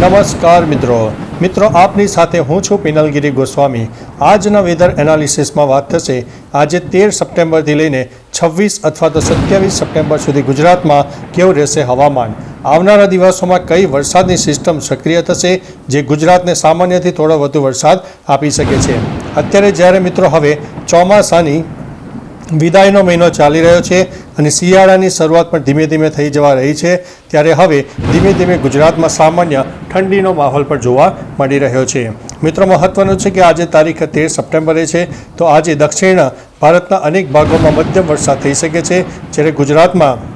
નમસ્કાર મિત્રો. મિત્રો, આપની સાથે હું છું પિનલગીરી ગોસ્વામી. આજના વેધર એનાલિસિસમાં વાત થશે. આજે તેર સપ્ટેમ્બરથી લઈને છવ્વીસ અથવા તો સત્યાવીસ સપ્ટેમ્બર સુધી ગુજરાતમાં કેવું રહેશે હવામાન? આવનારા દિવસોમાં કઈ વરસાદની સિસ્ટમ સક્રિય થશે, જે ગુજરાતને સામાન્યથી થોડો વધુ વરસાદ આપી શકે છે? અત્યારે જ્યારે મિત્રો હવે ચોમાસાની વિદાયનો મહિનો ચાલી રહ્યો છે અને શિયાળાની શરૂઆત પણ ધીમે ધીમે થઈ જવા રહી છે. ત્યારે હવે ધીમે ધીમે ગુજરાતમાં સામાન્ય ઠંડીનો માહોલ પણ જોવા મળી રહ્યો છે. મિત્રો, મહત્વનું છે કે આજે તારીખ તેર સપ્ટેમ્બરે છે. તો આજે દક્ષિણ ભારતના અનેક ભાગોમાં મધ્યમ વરસાદ થઈ શકે છે. જ્યારે ગુજરાતમાં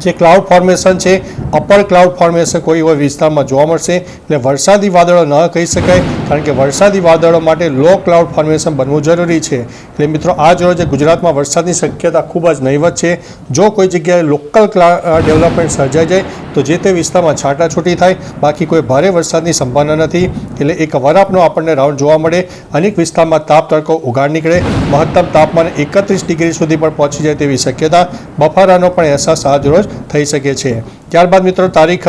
જે ક્લાઉડ ફોર્મેશન છે અપર ક્લાઉડ ફોર્મેશન કોઈ એવા વિસ્તારમાં જોવા મળશે. એટલે વરસાદી વાદળો ન કહી શકાય, કારણ કે વરસાદી વાદળો માટે લો ક્લાઉડ ફોર્મેશન બનવું જરૂરી છે. એટલે મિત્રો આ જે ગુજરાતમાં વરસાદની શક્યતા ખૂબ જ નહીવત છે. જો કોઈ જગ્યાએ લોકલ ડેવલપમેન્ટ સર્જાઈ જાય તો જે તે વિસ્તારમાં છાંટાછૂટી થાય, બાકી કોઈ ભારે વરસાદની સંભાવના નથી. એટલે એક વરાપનો આપણને રાઉન્ડ જોવા મળે. અનેક વિસ્તારમાં તાપ તડકો ઉગાડ નીકળે. મહત્તમ તાપમાન એકત્રીસ ડિગ્રી સુધી પણ પહોંચી જાય તેવી શક્યતા બફારાનો પણ અહેસાસ આજ રોજ થઈ શકે છે. ત્યારબાદ મિત્રો, તારીખ,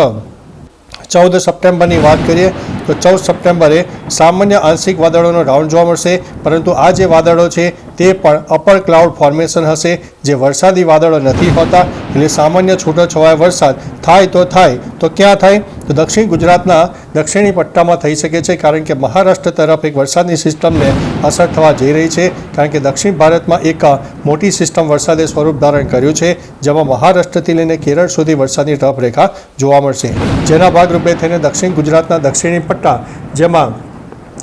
ચૌદ સપ્ટેમ્બરની વાત કરીએ, તો ચૌદ સપ્ટેમ્બરે સામાન્ય આંશિક વાદળોનો રાઉન્ડ જોવા મળશે. પરંતુ આ જે વાદળો છે તે પણ અપર ક્લાઉડ ફોર્મેશન હશે. જે વરસાદી વાદળો નથી હોતા એટલે સામાન્ય છૂટોછવાયો વરસાદ થાય તો થાય. તો ક્યાં થાય? તો દક્ષિણ ગુજરાતના દક્ષિણી પટ્ટામાં થઈ શકે છે, કારણ કે મહારાષ્ટ્ર તરફ એક વરસાદની સિસ્ટમને અસર થવા જઈ રહી છે, કારણ કે દક્ષિણ ભારતમાં એક મોટી સિસ્ટમ વરસાદે સ્વરૂપ ધારણ કર્યું છે, જેમાં મહારાષ્ટ્રથી લઈને કેરળ સુધી વરસાદની ટપરેખા જોવા મળશે. જેના ભાગરૂપે થઈને દક્ષિણ ગુજરાતના દક્ષિણી પટ્ટા, જેમાં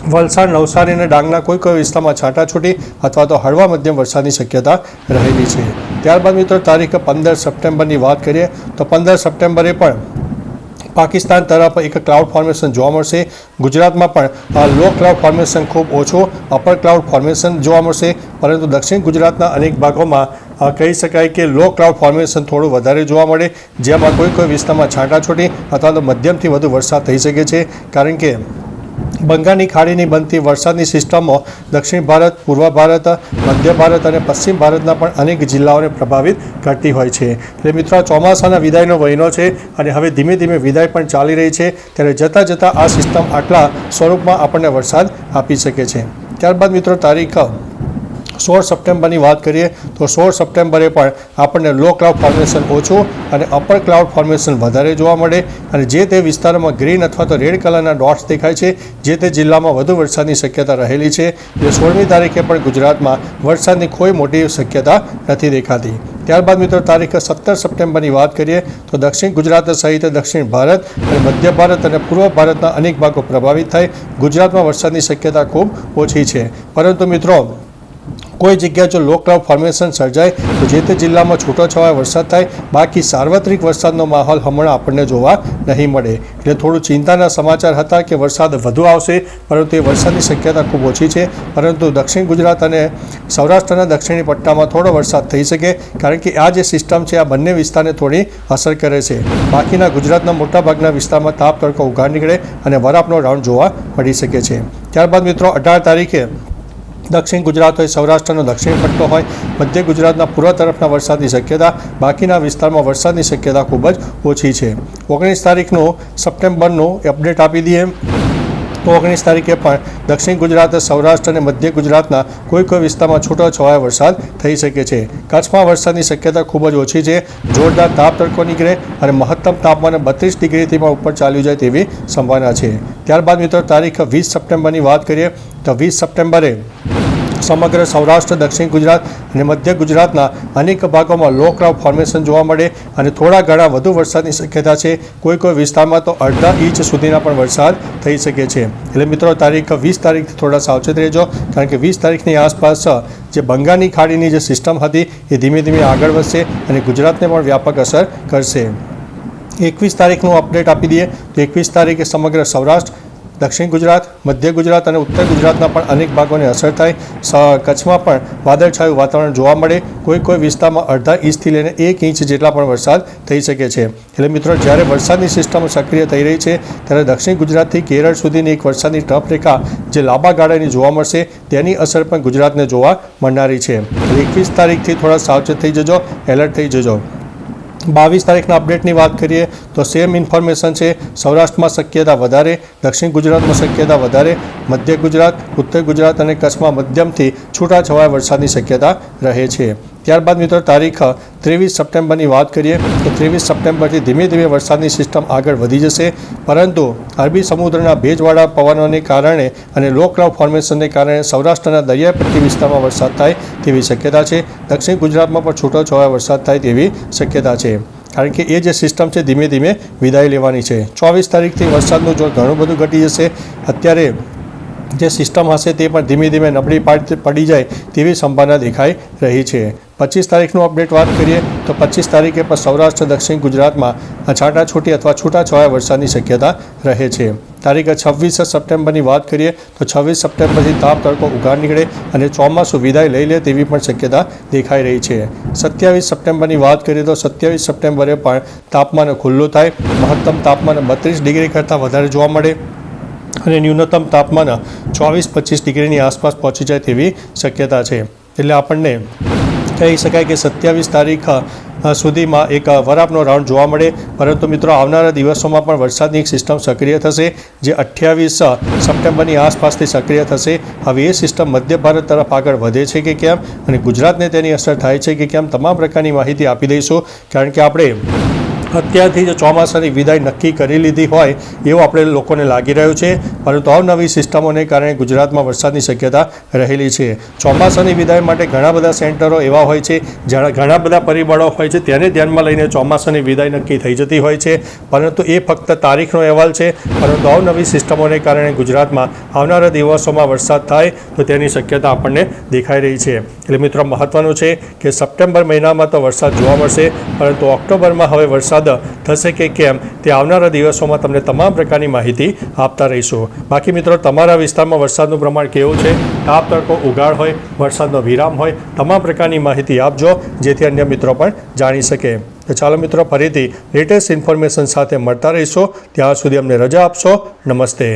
વલસાડ, નવસારી અને ડાંગના કોઈ કોઈ વિસ્તારમાં છાટાછૂટી અથવા તો હળવા મધ્યમ વરસાદની શક્યતા રહેલી છે. ત્યારબાદ મિત્રો, તારીખ પંદર સપ્ટેમ્બરની વાત કરીએ તો પંદર સપ્ટેમ્બરે પણ પાકિસ્તાન તરફ એક ક્લાઉડ ફોર્મેશન જોવા મળશે. ગુજરાતમાં પણ લો ક્લાઉડ ફોર્મેશન ખૂબ ઓછું અપર ક્લાઉડ ફોર્મેશન જોવા મળશે. પરંતુ દક્ષિણ ગુજરાતના અનેક ભાગોમાં કહી શકાય કે લો ક્લાઉડ ફોર્મેશન થોડું વધારે જોવા મળે. જેમાં કોઈ કોઈ વિસ્તારમાં છાંટાછૂટી અથવા તો મધ્યમથી વધુ વરસાદ થઈ શકે છે. કારણ કે બંગાળની ખાડીની બનતી વરસાદની સિસ્ટમો દક્ષિણ ભારત, પૂર્વ ભારત, મધ્ય ભારત અને પશ્ચિમ ભારતના પણ અનેક જિલ્લાઓને પ્રભાવિત કરતી હોય છે. એટલે મિત્રો ચોમાસાના વિદાયનો મહિનો છે અને હવે ધીમે ધીમે વિદાય પણ ચાલી રહી છે. ત્યારે જતાં જતાં આ સિસ્ટમ આટલા સ્વરૂપમાં આપણને વરસાદ આપી શકે છે. ત્યારબાદ મિત્રો, તારીખ સોળ સપ્ટેમ્બરની વાત કરીએ તો સોળ સપ્ટેમ્બરે પણ આપણને લો ક્લાઉડ ફોર્મેશન ઓછું અને અપર ક્લાઉડ ફોર્મેશન વધારે જોવા મળે અને જે તે વિસ્તારોમાં ગ્રીન અથવા તો રેડ કલરના ડોટ્સ દેખાય છે, જે તે જિલ્લામાં વધુ વરસાદની શક્યતા રહેલી છે. જે સોળમી તારીખે પણ ગુજરાતમાં વરસાદની કોઈ મોટી શક્યતા નથી દેખાતી. ત્યારબાદ મિત્રો, તારીખ સત્તર સપ્ટેમ્બરની વાત કરીએ તો દક્ષિણ ગુજરાત સહિત દક્ષિણ ભારત અને મધ્ય ભારત અને પૂર્વ ભારતના અનેક ભાગો પ્રભાવિત થાય. ગુજરાતમાં વરસાદની શક્યતા ખૂબ ઓછી છે. પરંતુ મિત્રો કોઈ જગ્યાએ જો લો ક્લાઉડ ફોર્મેશન સર્જાય, તો જે તે જિલ્લામાં છૂટોછવાયો વરસાદ થાય, બાકી સાર્વત્રિક વરસાદનો માહોલ હમણાં આપણને જોવા નહીં મળે. એટલે થોડું ચિંતાના સમાચાર હતા કે વરસાદ વધુ આવશે, પરંતુ એ વરસાદની શક્યતા ખૂબ ઓછી છે. પરંતુ દક્ષિણ ગુજરાત અને સૌરાષ્ટ્રના દક્ષિણી પટ્ટામાં થોડો વરસાદ થઈ શકે, કારણ કે આ જે સિસ્ટમ છે, આ બંને વિસ્તારને થોડી અસર કરે છે. બાકીના ગુજરાતના મોટાભાગના વિસ્તારમાં તાપ તડકો ઉઘાડ નીકળે અને વરાપનો રાઉન્ડ જોવા મળી શકે છે. ત્યારબાદ મિત્રો, અઢાર તારીખે દક્ષિણ ગુજરાત હોય સૌરાષ્ટ્રનો દક્ષિણ પટ્ટો હોય, મધ્ય ગુજરાતના પૂર્વ તરફના વરસાદની શક્યતા, બાકીના વિસ્તારમાં વરસાદની શક્યતા ખૂબ જ ઓછી છે. ઓગણીસ તારીખનું સપ્ટેમ્બરનું અપડેટ આપી દઈએ. તો ઓગણીસ તારીખે પણ દક્ષિણ ગુજરાત, સૌરાષ્ટ્ર અને મધ્ય ગુજરાતના કોઈ કોઈ વિસ્તારમાં છૂટો છવાયો વરસાદ થઈ શકે છે. કચ્છમાં વરસાદની શક્યતા ખૂબ જ ઓછી છે. જોરદાર તાપ તડકો નીકળે અને મહત્તમ તાપમાન બત્રીસ ડિગ્રીથી પણ ઉપર ચાલ્યું જાય તેવી સંભાવના છે. ત્યારબાદ મિત્રો, તારીખ વીસ સપ્ટેમ્બરની વાત કરીએ તો વીસ સપ્ટેમ્બરે સમગ્ર સૌરાષ્ટ્ર, દક્ષિણ ગુજરાત અને મધ્ય ગુજરાતના અનેક ભાગોમાં લો ક્લાઉડ ફોર્મેશન જોવા મળે અને થોડા ઘણા વધુ વરસાદની શક્યતા છે. કોઈ કોઈ વિસ્તારમાં તો અડધા ઇંચ સુધીના પણ વરસાદ થઈ શકે છે. એટલે મિત્રો, તારીખ વીસ તારીખથી થોડા સાવચેત રહેજો, કારણ કે વીસ તારીખની આસપાસ જે બંગાળની ખાડીની જે સિસ્ટમ હતી એ ધીમે ધીમે આગળ વધશે અને ગુજરાતને પણ વ્યાપક અસર કરશે. એકવીસ તારીખનું અપડેટ આપી દઈએ તો એકવીસ તારીખે સમગ્ર સૌરાષ્ટ્ર દક્ષિણ ગુજરાત, મધ્ય ગુજરાત અને ઉત્તર ગુજરાતના પણ અનેક ભાગોને અસર થાય. કચ્છમાં પણ વાદળછાયું વાતાવરણ જોવા મળે. કોઈ કોઈ વિસ્તારમાં અડધા ઇંચથી લઈને એક ઇંચ જેટલા પણ વરસાદ થઈ શકે છે. એટલે મિત્રો, જ્યારે વરસાદની સિસ્ટમ સક્રિય થઈ રહી છે, ત્યારે દક્ષિણ ગુજરાતથી કેરળ સુધીની એક વરસાદની ટફ રેખા જે લાંબા ગાળાની જોવા મળશે, તેની અસર પણ ગુજરાતને જોવા મળનારી છે. એકવીસ તારીખથી થોડા સાવચેત થઈ જજો, એલર્ટ થઈ જજો. બાવીસ તારીખના અપડેટની વાત કરીએ તો સેમ ઇન્ફોર્મેશન છે, સૌરાષ્ટ્રમાં શક્યતા વધારે, દક્ષિણ ગુજરાતમાં શક્યતા વધારે, મધ્ય ગુજરાત, ઉત્તર ગુજરાત અને કચ્છમાં મધ્યમથી છૂટાછવાયા વરસાદની શક્યતા રહે છે. ત્યારબાદ મિત્રો તારીખ ત્રેવીસ સપ્ટેમ્બરની વાત કરીએ તો ત્રેવીસ સપ્ટેમ્બરથી ધીમે ધીમે વરસાદની સિસ્ટમ આગળ વધી જશે. પરંતુ અરબી સમુદ્રના ભેજવાળા પવનોને કારણે અને લો ફોર્મેશનને કારણે સૌરાષ્ટ્રના દરિયાપટ્ટી વિસ્તારમાં વરસાદ થાય તેવી શક્યતા છે. દક્ષિણ ગુજરાતમાં પણ છૂટોછવાયા વરસાદ થાય તેવી શક્યતા છે. કારણ કે એ જે સિસ્ટમ છે ધીમે ધીમે વિદાય લેવાની છે. ચોવીસ તારીખથી વરસાદનું જોર ઘણું બધું ઘટી જશે. અત્યારે જે સિસ્ટમ હશે તે પણ ધીમે ધીમે નબળી પાડ- જાય તેવી સંભાવના દેખાઈ રહી છે. પચીસ તારીખનું અપડેટ વાત કરીએ તો પચીસ તારીખે પણ સૌરાષ્ટ્ર, દક્ષિણ ગુજરાતમાં છાંટાછૂટી અથવા છૂટાછવાયા વરસાદની શક્યતા રહે છે. તારીખ છવ્વીસ સપ્ટેમ્બરની વાત કરીએ તો છવ્વીસ સપ્ટેમ્બરથી તાપ તડકો ઉઘાડ નીકળે અને ચોમાસું વિદાય લઈ લે તેવી પણ શક્યતા દેખાઈ રહી છે. સત્યાવીસ સપ્ટેમ્બરની વાત કરીએ તો સત્યાવીસ સપ્ટેમ્બરે પણ તાપમાન ખુલ્લું થાય. મહત્તમ તાપમાન બત્રીસ ડિગ્રી કરતાં વધારે જોવા મળે. અને ન્યૂનતમ તાપમાન ચોવીસ પચીસ ડિગ્રીની આસપાસ પહોંચી જાય તેવી શક્યતા છે. એટલે આપણને કહી શકાય કે સત્યાવીસ તારીખ સુધીમાં એક વરાપનો રાઉન્ડ જોવા મળે. પરંતુ મિત્રો, આવનારા દિવસોમાં પણ વરસાદની એક સિસ્ટમ સક્રિય થશે, જે અઠ્યાવીસ સપ્ટેમ્બરની આસપાસથી સક્રિય થશે. હવે એ સિસ્ટમ મધ્ય ભારત તરફ આગળ વધે છે કે કેમ? અને ગુજરાતને તેની અસર થાય છે કે કેમ? તમામ પ્રકારની માહિતી આપી દઈશું. કારણ કે આપણે અત્યારથી જ ચોમાસાની વિદાય નક્કી કરી લીધી હોય એવું આપણે લોકોને લાગી રહ્યું છે. પરંતુ અવનવી સિસ્ટમોને કારણે ગુજરાતમાં વરસાદની શક્યતા રહેલી છે. ચોમાસાની વિદાય માટે ઘણા બધા સેન્ટરો એવા હોય છે, જ્યાં ઘણા બધા પરિબળો હોય છે, તેને ધ્યાનમાં લઈને ચોમાસાની વિદાય નક્કી થઈ જતી હોય છે. પરંતુ એ ફક્ત તારીખનો અહેવાલ છે. પરંતુ અવનવી સિસ્ટમોને કારણે ગુજરાતમાં આવનારા દિવસોમાં વરસાદ થાય તો તેની શક્યતા આપણને દેખાઈ રહી છે. એટલે મિત્રો મહત્વનું છે કે સપ્ટેમ્બર મહિનામાં તો વરસાદ જોવા મળશે, પરંતુ ઓક્ટોબરમાં હવે વરસાદ થશે કે કેમ તે આવનારા દિવસોમાં તમને તમામ પ્રકારની માહિતી આપતા રહીશું. બાકી મિત્રો, તમારા વિસ્તારમાં વરસાદનું પ્રમાણ કેવું છે? તાપ, તડકો, ઉગાડ હોય, વરસાદનો વિરામ હોય, તમામ પ્રકારની માહિતી આપજો, જેથી અન્ય મિત્રો પણ જાણી શકે. તો ચાલો મિત્રો, ફરીથી લેટેસ્ટ ઇન્ફોર્મેશન સાથે મળતા રહીશું. ત્યાં સુધી અમને રજા આપશો. નમસ્તે.